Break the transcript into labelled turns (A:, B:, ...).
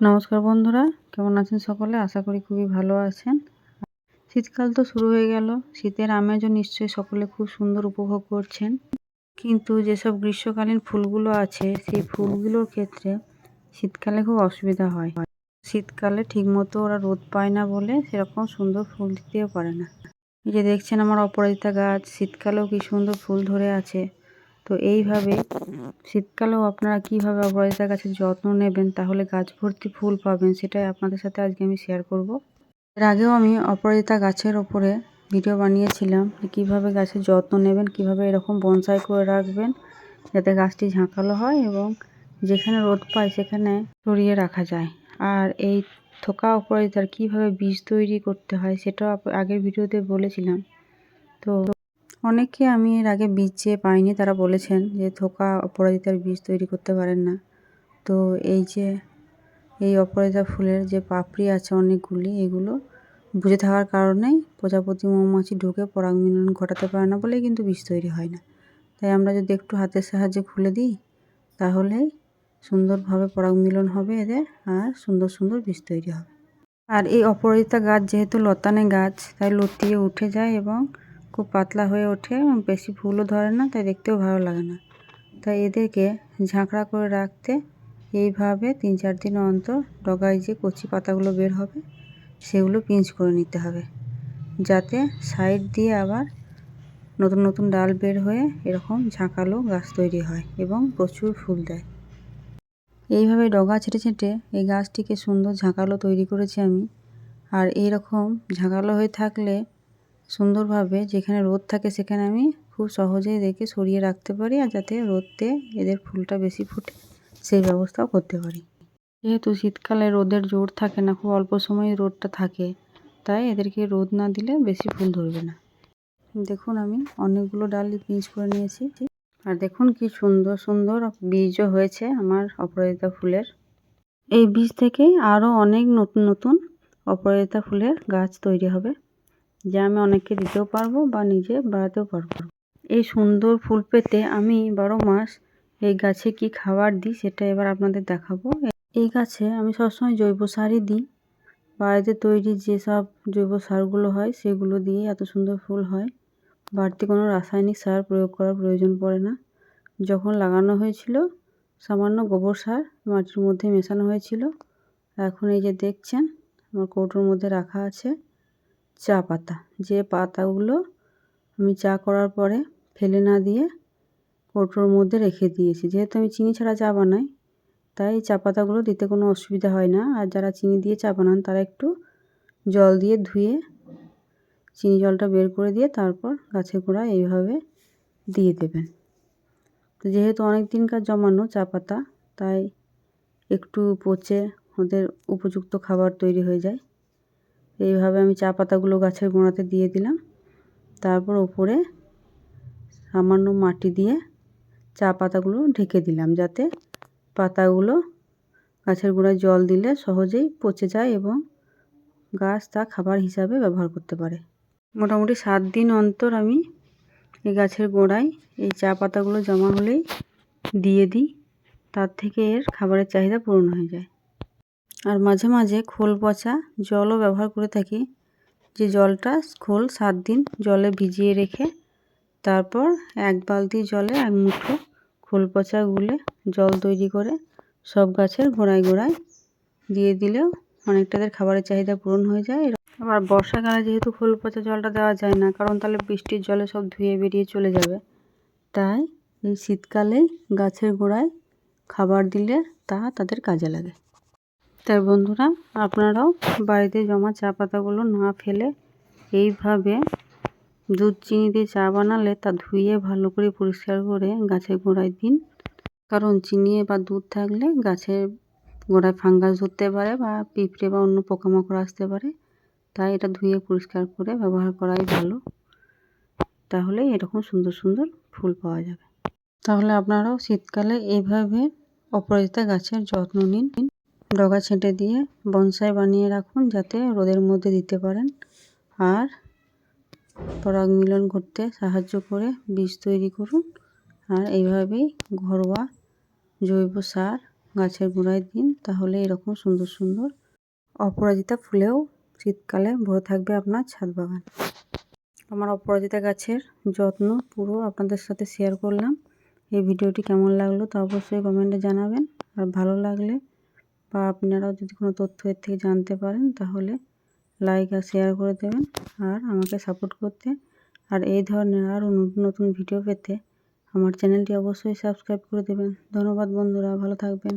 A: নমস্কার বন্ধুরা, কেমন আছেন সকলে? আশা করি খুবই ভালো আছেন। শীতকাল তো শুরু হয়ে গেল, শীতের আমেজও নিশ্চয়ই সকলে খুব সুন্দর উপভোগ করছেন। কিন্তু যেসব গ্রীষ্মকালীন ফুলগুলো আছে, সেই ফুলগুলোর ক্ষেত্রে শীতকালে খুব অসুবিধা হয়। শীতকালে ঠিকমতো ওরা রোদ পায় না বলে সেরকম সুন্দর ফুল দিতেও পারে না। এই যে দেখছেন আমার অপরাজিতা গাছ, শীতকালেও কি সুন্দর ফুল ধরে আছে। তো এইভাবে শীতকালেও আপনারা কীভাবে অপরাজিতা গাছের যত্ন নেবেন, তাহলে গাছ ভর্তি ফুল পাবেন, সেটাই আপনাদের সাথে আজকে আমি শেয়ার করব। এর আগেও আমি অপরাজিতা গাছের ওপরে ভিডিও বানিয়েছিলাম কীভাবে গাছের যত্ন নেবেন, কীভাবে এরকম বনসাই করে রাখবেন, যাতে গাছটি ঝাঁকালো হয় এবং যেখানে রোদ পায় সেখানে সরিয়ে রাখা যায়। আর এই থোকা অপরাজিতার কীভাবে বীজ তৈরি করতে হয়, সেটাও আগের ভিডিওতে বলেছিলাম। তো অনেককে আমি এর আগে বীজ চেয়ে পাইনি। তারা বলেছেন যে থোকা অপরাজিতার বীজ তৈরি করতে পারেন না। তো এই যে, এই অপরাজিতা ফুলের যে পাপড়ি আছে অনেকগুলি, এগুলো বুঝে থাকার কারণেই প্রজাপতি মৌমাছি ঢুকে পরাগ মিলন ঘটাতে পারে না বলেই কিন্তু বীজ তৈরি হয় না। তাই আমরা যদি একটু হাতের সাহায্যে খুলে দিই, তাহলেই সুন্দরভাবে পরাগ মিলন হবে এদের আর সুন্দর সুন্দর বীজ তৈরি হবে। আর এই অপরাজিতা গাছ যেহেতু লতানে গাছ, তাই লতিয়ে উঠে যায় এবং খুব পাতলা হয়ে ওঠে, বেশি ফুলও ধরে না, তাই দেখতেও ভালো লাগে না। তাই এদেরকে ঝাঁকড়া করে রাখতে এইভাবে তিন চার দিন অন্তর ডগায় যে কচি পাতাগুলো বের হবে, সেগুলো পিঞ্চ করে নিতে হবে। যাতে সাইড দিয়ে আবার নতুন নতুন ডাল বের হয়ে এরকম ঝাঁকালো গাছ তৈরি হয় এবং প্রচুর ফুল দেয়। এইভাবে ডগা ছেটে ছেটে এই গাছটিকে সুন্দর ঝাঁকালো তৈরি করেছি আমি। আর এই রকম ঝাঁকালো হয়ে থাকলে সুন্দরভাবে যেখানে রোদ থাকে সেখানে আমি খুব সহজেই রেখে সরিয়ে রাখতে পারি আর যাতে রোদতে এদের ফুলটা বেশি ফুটে, সেই ব্যবস্থাও করতে পারি। যেহেতু শীতকালে রোদের জোর থাকে না, খুব অল্প সময়ে রোদটা থাকে, তাই এদেরকে রোদ না দিলে বেশি ফুল ধরবে না। দেখুন আমি অনেকগুলো ডাল পিঞ্চ করে নিয়েছি। আর দেখুন কি সুন্দর সুন্দর বীজও হয়েছে আমার অপরাজিতা ফুলের। এই বীজ থেকে আরও অনেক নতুন নতুন অপরাজিতা ফুলের গাছ তৈরি হবে। যা আমি অনেককে দিতেও পারব বা নিজে বাড়াতেও পারব। এই সুন্দর ফুল পেতে আমি বারো মাস এই গাছে কি খাবার দিই সেটা এবার আপনাদের দেখাবো। এই গাছে আমি সবসময় জৈব সারই দিই। বাড়িতে তৈরি যেসব জৈব সারগুলো হয় সেগুলো দিয়ে এত সুন্দর ফুল হয়। বাড়তি কোনো রাসায়নিক সার প্রয়োগ করার প্রয়োজন পড়ে না। যখন লাগানো হয়েছিল, সামান্য গোবর সার মাটির মধ্যে মেশানো হয়েছিল। এখন এই যে দেখছেন, আমার কৌটোর মধ্যে রাখা আছে। চা পাতা। যে পাতাগুলো আমি চা করার পরে ফেলে না দিয়ে কৌটোর মধ্যে রেখে দিয়েছি। যেহেতু আমি চিনি ছাড়া চা বানাই, তাই চা পাতাগুলো দিতে কোনো অসুবিধা হয় না। আর যারা চিনি দিয়ে চা বানান, তারা একটু জল দিয়ে ধুয়ে চিনি জলটা বের করে দিয়ে তারপর গাছের গোড়ায় এইভাবে দিয়ে দেবেন। তো যেহেতু অনেক দিনকার জমানো চা পাতা, তাই একটু পচে ওদের উপযুক্ত খাবার তৈরি হয়ে যায়। এইভাবে আমি চা পাতাগুলো গাছের গোড়াতে দিয়ে দিলাম। তারপর ওপরে সামান্য মাটি দিয়ে চা পাতাগুলো ঢেকে দিলাম যাতে পাতাগুলো গাছের গোড়ায় জল দিলে সহজেই পচে যায় এবং গাছ তা খাবার হিসাবে ব্যবহার করতে পারে। মোটামুটি সাত দিন অন্তর আমি এই গাছের গোড়ায় এই চা পাতাগুলো জমা হলেই দিয়ে দিই। তার থেকে এর খাবারের চাহিদা পূরণ হয়ে যায়। আর মাঝে মাঝে খোল পচা জলও ব্যবহার করে থাকি। যে জলটা খোল সাত দিন জলে ভিজিয়ে রেখে তারপর এক বালতি জলে এক মুঠো খোল পচা গুলে জল তৈরি করে সব গাছের গোড়ায় গোড়ায় দিয়ে দিলেও অনেকটাদের খাবারের চাহিদা পূরণ হয়ে যায়। আবার বর্ষাকালে যেহেতু খোল পচা জলটা দেওয়া যায় না, কারণ তাহলে বৃষ্টির জলে সব ধুয়ে বেরিয়ে চলে যাবে। তাই এই শীতকালেই গাছের গোড়ায় খাবার দিলে তা তাদের কাজে লাগে। তাই বন্ধুরা, আপনারাও বাড়িতে জমা চা পাতাগুলো না ফেলে এইভাবে দুধ, চিনি দিয়ে চা বানালে তা ধুয়ে ভালো করে পরিষ্কার করে গাছের গোড়ায় দিন। কারণ চিনি বা দুধ থাকলে গাছের গোড়ায় ফাঙ্গাস ধরতে পারে বা পিঁপড়ে বা অন্য পোকামাকড় আসতে পারে। তাই এটা ধুয়ে পরিষ্কার করে ব্যবহার করাই ভালো। তাহলে এরকম সুন্দর সুন্দর ফুল পাওয়া যাবে। তাহলে আপনারাও শীতকালে এইভাবে অপরাজিতা গাছের যত্ন নিন। ডগা ছেঁটে দিয়ে বনসাই বানিয়ে রাখুন যাতে রোদের মধ্যে দিতে পারেন। আর পরাগ মিলন করতে সাহায্য করে বীজ তৈরি করুন। আর এইভাবেই ঘরোয়া জৈব সার গাছের গোড়ায় দিন, তাহলে এরকম সুন্দর সুন্দর অপরাজিতা ফুলেও শীতকালে ভরে থাকবে আপনার ছাদ বাগান। আমার অপরাজিতা গাছের যত্ন পুরো আপনাদের সাথে শেয়ার করলাম। এই ভিডিওটি কেমন লাগল তা অবশ্যই কমেন্টে জানাবেন। আর ভালো লাগলে বা আপনারাও যদি কোনো তথ্য এর থেকে জানতে পারেন, তাহলে লাইক আর শেয়ার করে দেবেন আর আমাকে সাপোর্ট করতে। আর এই ধরনের আরও নতুন নতুন ভিডিও পেতে আমার চ্যানেলটি অবশ্যই সাবস্ক্রাইব করে দেবেন। ধন্যবাদ বন্ধুরা, ভালো থাকবেন।